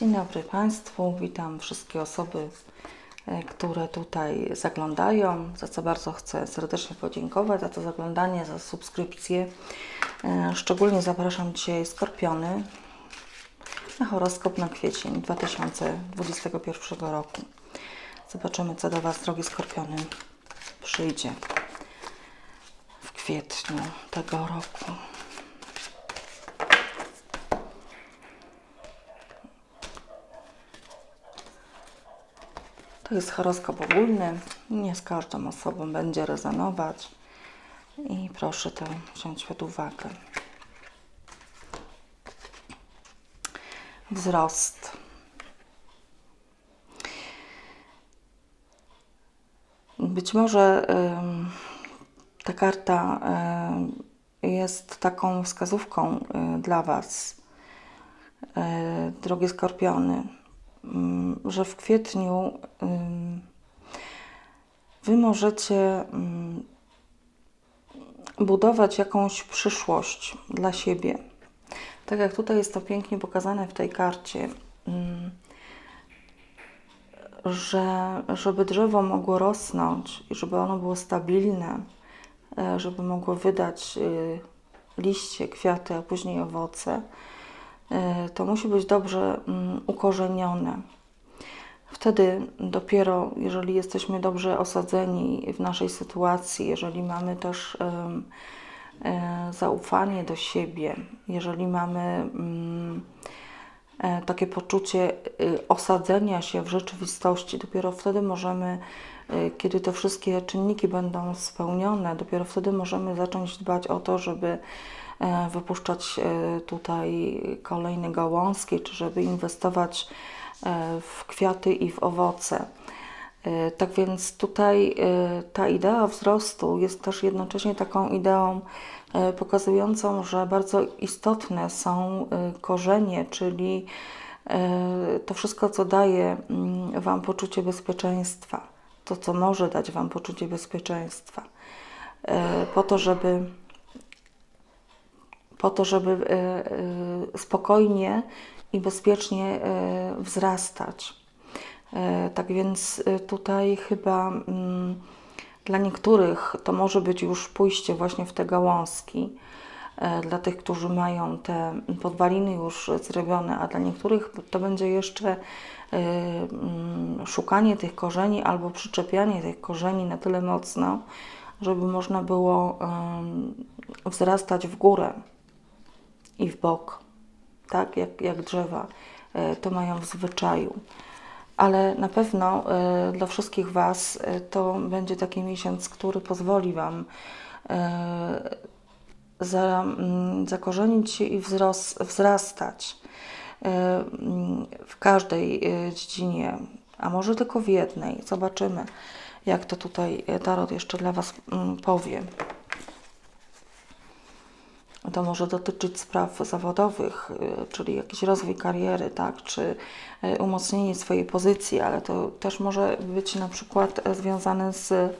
Dzień dobry Państwu, witam wszystkie osoby, e, które tutaj zaglądają, za co bardzo chcę serdecznie podziękować, za to zaglądanie, za subskrypcję. E, Szczególnie zapraszam dzisiaj Skorpiony na horoskop na kwiecień 2021 roku. Zobaczymy, co do Was, drogie Skorpiony, przyjdzie w kwietniu tego roku. To jest horoskop ogólny, nie z każdą osobą będzie rezonować i proszę to wziąć pod uwagę. Wzrost. Być może ym, ta karta y, jest taką wskazówką y, dla Was, y, drogie skorpiony, że w kwietniu Wy możecie budować jakąś przyszłość dla siebie. Tak jak tutaj jest to pięknie pokazane w tej karcie, że żeby drzewo mogło rosnąć i żeby ono było stabilne, e, żeby mogło wydać y, liście, kwiaty, a później owoce, to musi być dobrze mm, ukorzenione. Wtedy dopiero, jeżeli jesteśmy dobrze osadzeni w naszej sytuacji, jeżeli mamy też e, zaufanie do siebie, jeżeli mamy mm, e, takie poczucie y, osadzenia się w rzeczywistości, dopiero wtedy możemy, kiedy te wszystkie czynniki będą spełnione, dopiero wtedy możemy zacząć dbać o to, żeby e, wypuszczać e, tutaj kolejne gałązki, czy żeby inwestować e, w kwiaty i w owoce. Tak więc tutaj ta idea wzrostu jest też jednocześnie taką ideą pokazującą, że bardzo istotne są korzenie, czyli to wszystko, co daje mm, Wam poczucie bezpieczeństwa, to, co może dać Wam poczucie bezpieczeństwa, e, po to, żeby po to, żeby e, e, spokojnie i bezpiecznie wzrastać. Tak więc tutaj chyba mm, dla niektórych to może być już pójście właśnie w te gałązki, dla tych, którzy mają te podwaliny już zrobione, a dla niektórych to będzie jeszcze e, mm, szukanie tych korzeni albo przyczepianie tych korzeni na tyle mocno, żeby można było wzrastać w górę i w bok, tak jak, jak drzewa e, to mają w zwyczaju. Ale na pewno e, dla wszystkich Was e, to będzie taki miesiąc, który pozwoli Wam e, za, mm, zakorzenić się i wzros, wzrastać e, mm, w każdej e, dziedzinie, a może tylko w jednej. Zobaczymy, jak to tutaj e, Tarot jeszcze dla Was mm, powie. To może dotyczyć spraw zawodowych, czyli jakiś rozwój kariery, tak, czy umocnienie swojej pozycji, ale to też może być na przykład związane z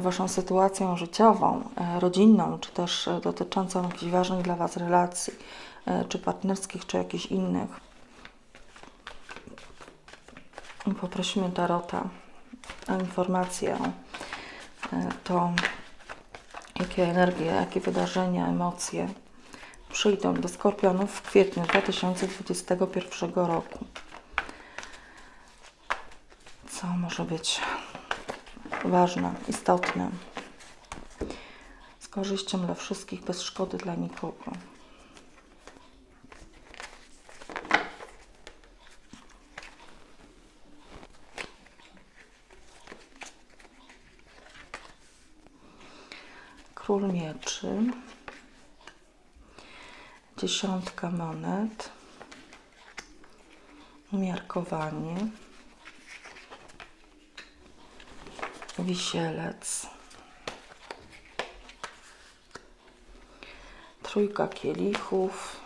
Waszą sytuacją życiową, e, rodzinną, czy też e, dotyczącą jakichś ważnych dla Was relacji, e, czy partnerskich, czy jakichś innych. Poprosimy Tarota o informację e, to jakie energie, jakie wydarzenia, emocje przyjdą do Skorpionów w kwietniu 2021 roku. Co może być ważne, istotne, z korzyścią dla wszystkich, bez szkody dla nikogo. Król mieczy, dziesiątka monet, umiarkowanie, wisielec, trójka kielichów,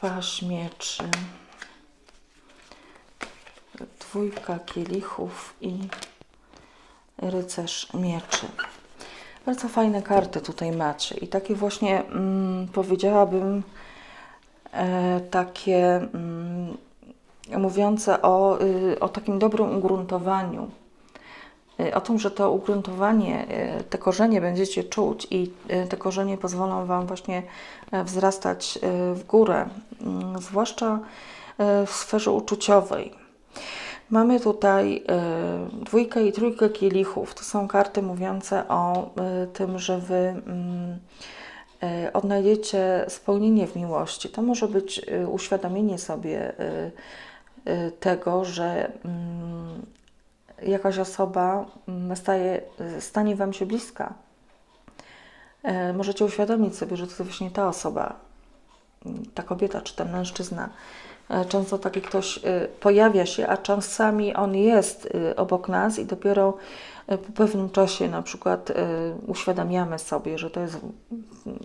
paź mieczy, dwójka kielichów i rycerz mieczy. Bardzo fajne karty tutaj macie. I takie właśnie mm, powiedziałabym e, takie mm, mówiące o, y, o takim dobrym ugruntowaniu. Y, O tym, że to ugruntowanie, y, te korzenie będziecie czuć i te korzenie pozwolą Wam właśnie wzrastać w górę, mm, zwłaszcza w sferze uczuciowej. Mamy tutaj dwójkę i trójkę kielichów. To są karty mówiące o tym, że Wy mm, odnajdziecie spełnienie w miłości. To może być uświadomienie sobie tego, że mm, jakaś osoba mm, staje, stanie Wam się bliska. E, Możecie uświadomić sobie, że to właśnie ta osoba, mm, ta kobieta czy ten mężczyzna. Często taki ktoś pojawia się, a czasami on jest obok nas i dopiero po pewnym czasie na przykład uświadamiamy sobie, że to jest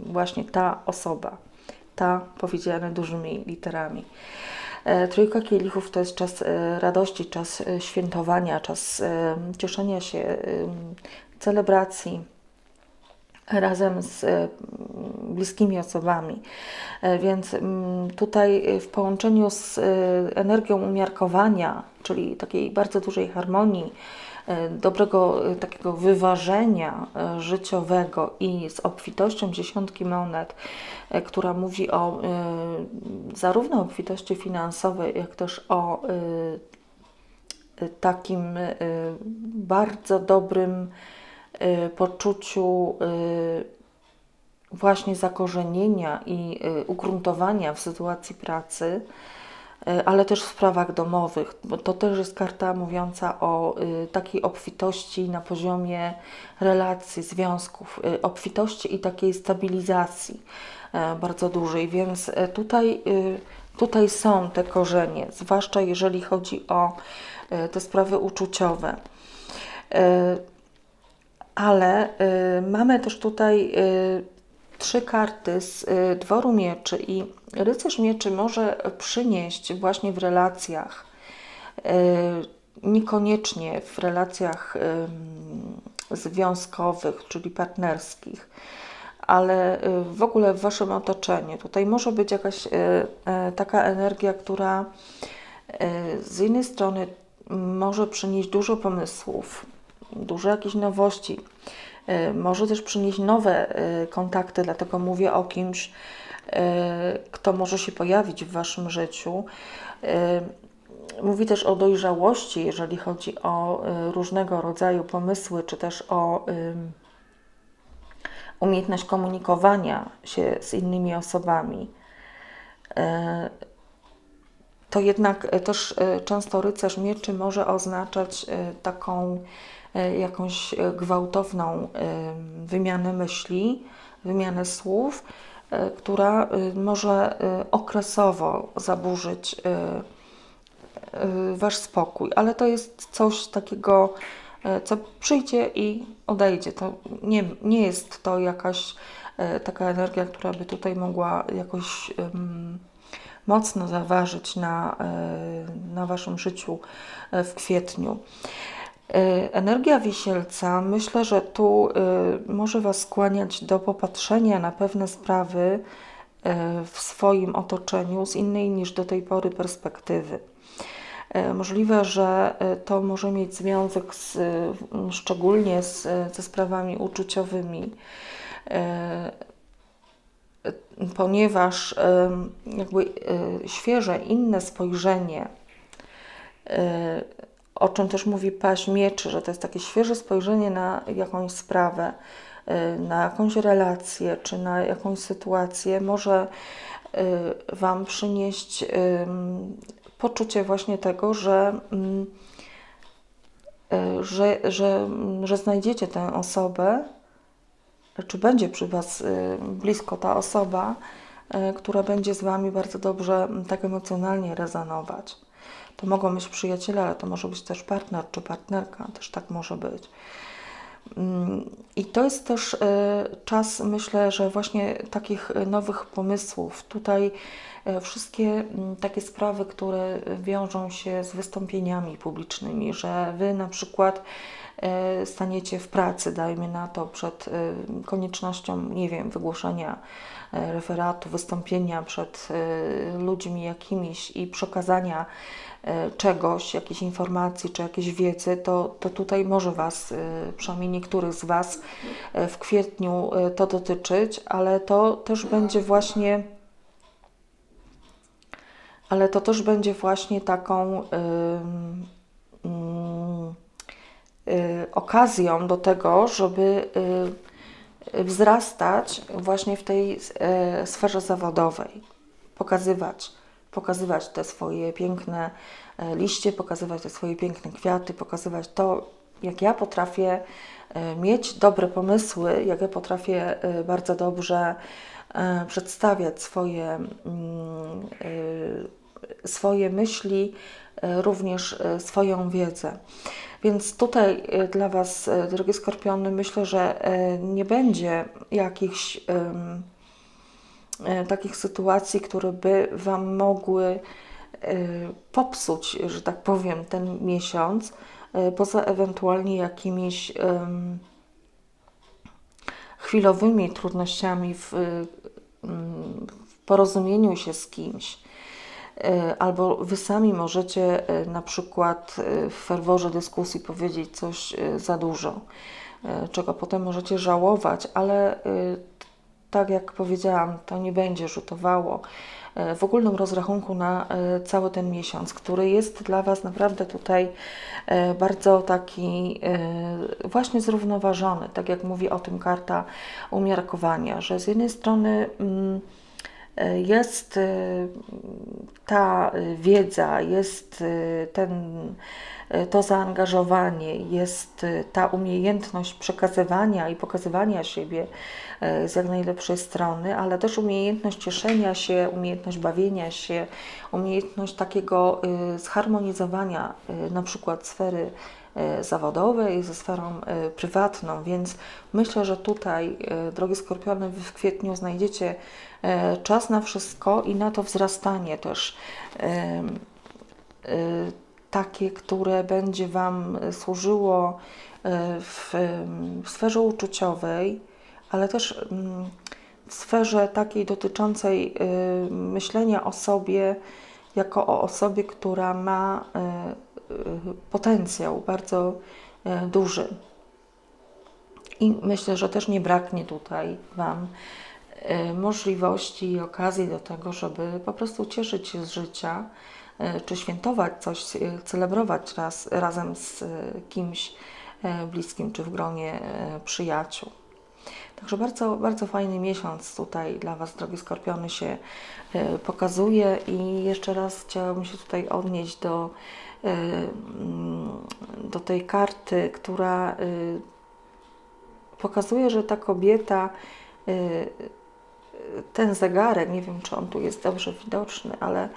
właśnie ta osoba, ta powiedziane dużymi literami. E, Trójka kielichów to jest czas e, radości, czas e, świętowania, czas cieszenia się, celebracji razem z bliskimi osobami. Więc mm, tutaj w połączeniu z energią umiarkowania, czyli takiej bardzo dużej harmonii, dobrego e, takiego wyważenia e, życiowego i z obfitością dziesiątki monet, e, która mówi o e, zarówno obfitości finansowej, jak też o e, e, takim e, bardzo dobrym e, poczuciu e, właśnie zakorzenienia i ugruntowania w sytuacji pracy, ale też w sprawach domowych, to też jest karta mówiąca o y, takiej obfitości na poziomie relacji, związków, y, obfitości i takiej stabilizacji e, bardzo dużej, więc e, tutaj, y, tutaj są te korzenie, zwłaszcza jeżeli chodzi o e, te sprawy uczuciowe. E, Ale mamy też tutaj trzy karty z y, dworu mieczy i rycerz mieczy może przynieść właśnie w relacjach, y, niekoniecznie w relacjach związkowych, czyli partnerskich, ale y, w ogóle w Waszym otoczeniu. Tutaj może być jakaś taka energia, która z jednej strony może przynieść dużo pomysłów, dużo jakichś nowości, może też przynieść nowe y, kontakty, dlatego mówię o kimś, y, kto może się pojawić w Waszym życiu. Y, Mówi też o dojrzałości, jeżeli chodzi o y, różnego rodzaju pomysły, czy też o umiejętność komunikowania się z innymi osobami. To jednak e, też e, często rycerz mieczy może oznaczać e, taką jakąś gwałtowną wymianę myśli, wymianę słów, która może okresowo zaburzyć wasz spokój, ale to jest coś takiego, co przyjdzie i odejdzie. To nie, nie jest to jakaś taka energia, która by tutaj mogła jakoś em, mocno zaważyć na, e, na waszym życiu e, w kwietniu. E, Energia wisielca, myślę, że tu może Was skłaniać do popatrzenia na pewne sprawy w swoim otoczeniu z innej niż do tej pory perspektywy. Możliwe, że to może mieć związek z, szczególnie z, ze sprawami uczuciowymi, ponieważ jakby e, świeże, inne spojrzenie, e, o czym też mówi paź mieczy, że to jest takie świeże spojrzenie na jakąś sprawę, e, na jakąś relację, czy na jakąś sytuację, może Wam przynieść poczucie właśnie tego, że, mm, że, że, że znajdziecie tę osobę, czy będzie przy Was y, blisko ta osoba, y, która będzie z Wami bardzo dobrze tak emocjonalnie rezonować. To mogą być przyjaciele, ale to może być też partner czy partnerka, też tak może być. Mm, I to jest też y, czas, myślę, że właśnie takich nowych pomysłów. Tutaj wszystkie takie sprawy, które wiążą się z wystąpieniami publicznymi, że Wy na przykład staniecie w pracy, dajmy na to, przed e, koniecznością, nie wiem, wygłoszenia e, referatu, wystąpienia przed e, ludźmi jakimiś i przekazania e, czegoś, jakiejś informacji czy jakiejś wiedzy, to, to tutaj może Was, e, przynajmniej niektórych z Was, e, w kwietniu e, to dotyczyć, ale to też będzie właśnie ale to też będzie właśnie taką okazją do tego, żeby y, wzrastać właśnie w tej y, sferze zawodowej, pokazywać, pokazywać te swoje piękne liście, pokazywać te swoje piękne kwiaty, pokazywać to, jak ja potrafię mieć dobre pomysły, jak ja potrafię bardzo dobrze przedstawiać swoje, mm, swoje myśli, e, również e, swoją wiedzę. Więc tutaj e, dla Was, drogie skorpiony, myślę, że nie będzie jakichś takich sytuacji, które by Wam mogły popsuć, że tak powiem, ten miesiąc, poza ewentualnie jakimiś chwilowymi trudnościami w, w porozumieniu się z kimś. E, Albo Wy sami możecie e, na przykład e, w ferworze dyskusji powiedzieć coś za dużo, czego potem możecie żałować, ale tak jak powiedziałam, to nie będzie rzutowało w ogólnym rozrachunku na cały ten miesiąc, który jest dla Was naprawdę tutaj bardzo taki właśnie zrównoważony, tak jak mówi o tym karta umiarkowania, że z jednej strony mm, jest e, ta wiedza, jest e, ten, e, to zaangażowanie, jest ta umiejętność przekazywania i pokazywania siebie z jak najlepszej strony, ale też umiejętność cieszenia się, umiejętność bawienia się, umiejętność takiego zharmonizowania na przykład sfery e, zawodowej ze sferą e, prywatną, więc myślę, że tutaj, e, drogie skorpiony, w kwietniu znajdziecie czas na wszystko i na to wzrastanie też takie, które będzie Wam służyło w, sferze uczuciowej, ale też mm, w sferze takiej dotyczącej myślenia o sobie jako o osobie, która ma potencjał bardzo y, duży. I myślę, że też nie braknie tutaj Wam y, możliwości i okazji do tego, żeby po prostu cieszyć się z życia, y, czy świętować coś, y, celebrować raz, razem z y, kimś y, bliskim, czy w gronie y, przyjaciół. Także bardzo, bardzo fajny miesiąc tutaj dla Was, drogie skorpiony, się y, pokazuje i jeszcze raz chciałabym się tutaj odnieść do, y, do tej karty, która y, pokazuje, że ta kobieta, y, ten zegarek, nie wiem czy on tu jest dobrze widoczny, ale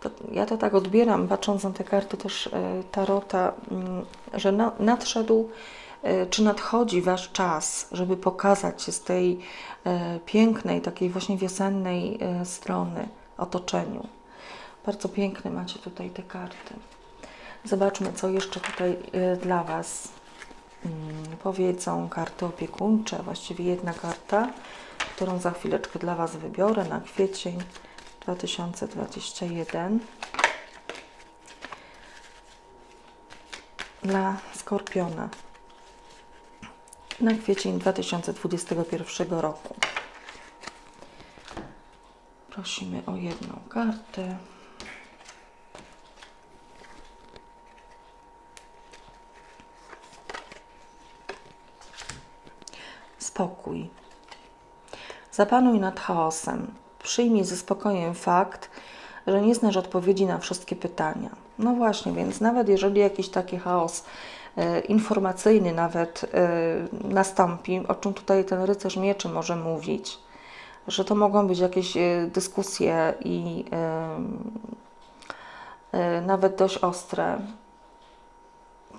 to, ja to tak odbieram, patrząc na te karty też Tarota, mm, że na, nadszedł czy nadchodzi Wasz czas, żeby pokazać się z tej pięknej, takiej właśnie wiosennej strony otoczeniu. Bardzo piękne macie tutaj te karty. Zobaczmy, co jeszcze tutaj y, dla Was mm, powiedzą karty opiekuńcze, właściwie jedna karta, którą za chwileczkę dla Was wybiorę na kwiecień 2021. Dla Skorpiona na kwiecień 2021 roku. Prosimy o jedną kartę. Spokój. Zapanuj nad chaosem. Przyjmij ze spokojem fakt, że nie znasz odpowiedzi na wszystkie pytania. No właśnie, więc nawet jeżeli jakiś taki chaos e, informacyjny nawet e, nastąpi, o czym tutaj ten rycerz mieczy może mówić, że to mogą być jakieś e, dyskusje i e, e, nawet dość ostre,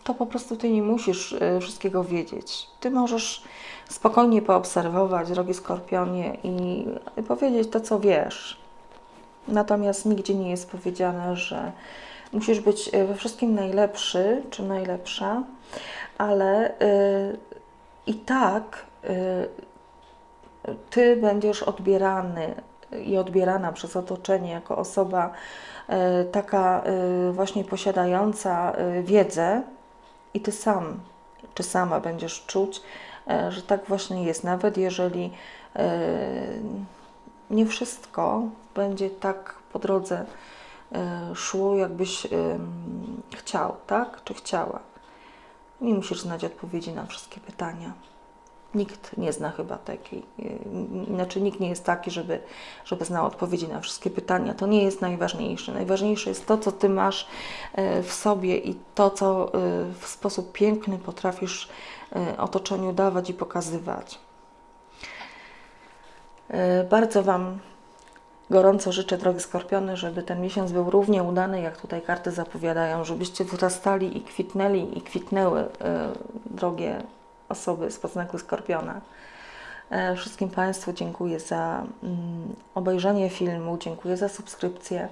to po prostu ty nie musisz e, wszystkiego wiedzieć. Ty możesz spokojnie poobserwować, drogi skorpionie, i powiedzieć to, co wiesz. Natomiast nigdzie nie jest powiedziane, że musisz być e, we wszystkim najlepszy czy najlepsza, ale y, i tak y, ty będziesz odbierany i odbierana przez otoczenie jako osoba y, taka y, właśnie posiadająca y, wiedzę i ty sam czy sama będziesz czuć, e, że tak właśnie jest, nawet jeżeli e, nie wszystko będzie tak po drodze e, szło, jakbyś chciał, tak? Czy chciała. Nie musisz znać odpowiedzi na wszystkie pytania. Nikt nie zna chyba takiej, e, znaczy nikt nie jest taki, żeby, żeby znał odpowiedzi na wszystkie pytania. To nie jest najważniejsze. Najważniejsze jest to, co Ty masz e, w sobie i to, co e, w sposób piękny potrafisz otoczeniu dawać i pokazywać. Bardzo Wam gorąco życzę, drogie skorpiony, żeby ten miesiąc był równie udany, jak tutaj karty zapowiadają, żebyście wzrastali i kwitnęli i kwitnęły, drogie osoby z podznaku skorpiona. E, Wszystkim Państwu dziękuję za mm, obejrzenie filmu, dziękuję za subskrypcję.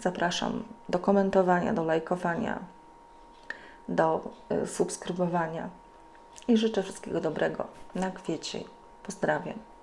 Zapraszam do komentowania, do lajkowania, do e, subskrybowania i życzę wszystkiego dobrego na kwiecie. Pozdrawiam.